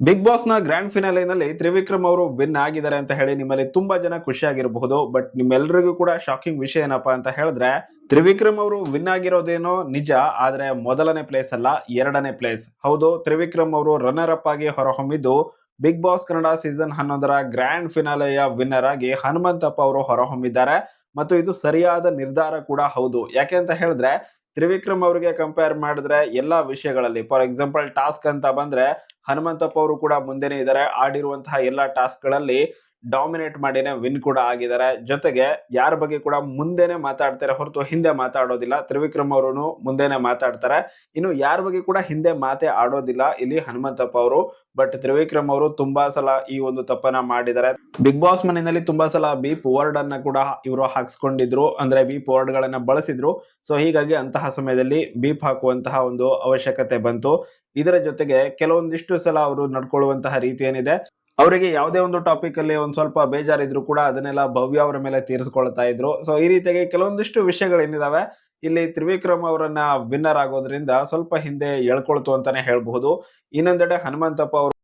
Big ಬಾಸ್ನ grand ಫಿನಾಲೆನಲ್ಲಿ ತ್ರಿವಿಕ್ರಮ್ ಅವರು ವಿನ್ ಆಗಿದ್ದಾರೆ ಅಂತ ಹೇಳಿ ನಿಮ್ಮಲ್ಲಿ ತುಂಬಾ ಜನ ಖುಷಿಯಾಗಿರಬಹುದು. ಬಟ್ ನಿಮ್ಮೆಲ್ಲರಿಗೂ ಕೂಡ ಶಾಕಿಂಗ್ ವಿಷಯ ಏನಪ್ಪಾ ಅಂತ ಹೇಳಿದ್ರೆ, ತ್ರಿವಿಕ್ರಮ್ ಅವರು ವಿನ್ ಆಗಿರೋದೇನೋ ನಿಜ, ಆದ್ರೆ ಮೊದಲನೇ ಪ್ಲೇಸ್ ಅಲ್ಲ, ಎರಡನೇ ಪ್ಲೇಸ್ ಹೌದು, ತ್ರಿವಿಕ್ರಮ್ ಅವರು ರನ್ನರ್ ಅಪ್ ಆಗಿ ಹೊರಹೊಮ್ಮಿದ್ದು ಬಿಗ್ ಬಾಸ್ ಕನ್ನಡ ಸೀಸನ್ ಹನ್ನೊಂದರ ಗ್ರ್ಯಾಂಡ್ ಫಿನಾಲೆಯ ವಿನ್ನರ್ ಆಗಿ ಹನುಮಂತಪ್ಪ ಅವರು ಹೊರಹೊಮ್ಮಿದ್ದಾರೆ. ಮತ್ತು ಇದು ಸರಿಯಾದ ನಿರ್ಧಾರ ಕೂಡ ಹೌದು. ಯಾಕೆ ಅಂತ ಹೇಳಿದ್ರೆ ತ್ರಿವಿಕ್ರಮ್ ಅವರಿಗೆ ಕಂಪೇರ್ ಮಾಡಿದ್ರೆ ಎಲ್ಲಾ ವಿಷಯಗಳಲ್ಲಿ ಫಾರ್ ಎಕ್ಸಾಂಪಲ್ ಟಾಸ್ಕ್ ಅಂತ ಬಂದ್ರೆ ಹನುಮಂತಪ್ಪ ಅವರು ಕೂಡ ಮುಂದೆನೆ ಇದ್ದಾರೆ. ಆಡಿರುವಂತಹ ಎಲ್ಲಾ ಟಾಸ್ಕ್ಗಳಲ್ಲಿ ಡಾಮಿನೇಟ್ ಮಾಡಿನೇ ವಿನ್ ಕೂಡ ಆಗಿದ್ದಾರೆ. ಜೊತೆಗೆ ಯಾರ ಬಗ್ಗೆ ಕೂಡ ಮುಂದೆನೆ ಮಾತಾಡ್ತಾರೆ ಹೊರತು ಹಿಂದೆ ಮಾತಾಡೋದಿಲ್ಲ. ತ್ರಿವಿಕ್ರಮ್ ಅವರು ಮುಂದೆನೆ ಮಾತಾಡ್ತಾರೆ. ಇನ್ನು ಯಾರ ಬಗ್ಗೆ ಕೂಡ ಹಿಂದೆ ಮಾತೇ ಆಡೋದಿಲ್ಲ ಇಲ್ಲಿ ಹನುಮಂತಪ್ಪ ಅವರು. ಬಟ್ ತ್ರಿವಿಕ್ರಮ್ ಅವರು ತುಂಬಾ ಸಲ ಈ ಒಂದು ತಪ್ಪನ್ನ ಮಾಡಿದ್ದಾರೆ. ಬಿಗ್ ಬಾಸ್ ಮನೆಯಲ್ಲಿ ತುಂಬಾ ಸಲ ಬೀಪ್ ವರ್ಡ್ ಅನ್ನ ಕೂಡ ಇವರು ಹಾಕ್ಸ್ಕೊಂಡಿದ್ರು. ಅಂದ್ರೆ ಬೀಪ್ ವರ್ಡ್ ಗಳನ್ನ ಬಳಸಿದ್ರು. ಸೊ ಹೀಗಾಗಿ ಅಂತಹ ಸಮಯದಲ್ಲಿ ಬೀಪ್ ಹಾಕುವಂತಹ ಒಂದು ಅವಶ್ಯಕತೆ ಬಂತು. ಇದರ ಜೊತೆಗೆ ಕೆಲವೊಂದಿಷ್ಟು ಸಲ ಅವರು ನಡ್ಕೊಳ್ಳುವಂತಹ ರೀತಿ ಏನಿದೆ. ಅವರಿಗೆ ಯಾವುದೇ ಒಂದು ಟಾಪಿಕ್ ಅಲ್ಲಿ ಒಂದ್ ಸ್ವಲ್ಪ ಬೇಜಾರಿದ್ರು ಕೂಡ ಅದನ್ನೆಲ್ಲ ಭವ್ಯ ಅವರ ಮೇಲೆ ತೀರಿಸ್ಕೊಳ್ತಾ ಇದ್ರು. ಸೊ ಈ ರೀತಿಯಾಗಿ ಕೆಲವೊಂದಿಷ್ಟು ವಿಷಯಗಳೇನಿದಾವೆ ಇಲ್ಲಿ ತ್ರಿವಿಕ್ರಮ್ ಅವರನ್ನ ವಿನ್ನರ್ ಆಗೋದ್ರಿಂದ ಸ್ವಲ್ಪ ಹಿಂದೆ ಎಳ್ಕೊಳ್ತು ಅಂತಾನೆ ಹೇಳ್ಬಹುದು. ಇನ್ನೊಂದೆಡೆ ಹನುಮಂತಪ್ಪ ಅವರು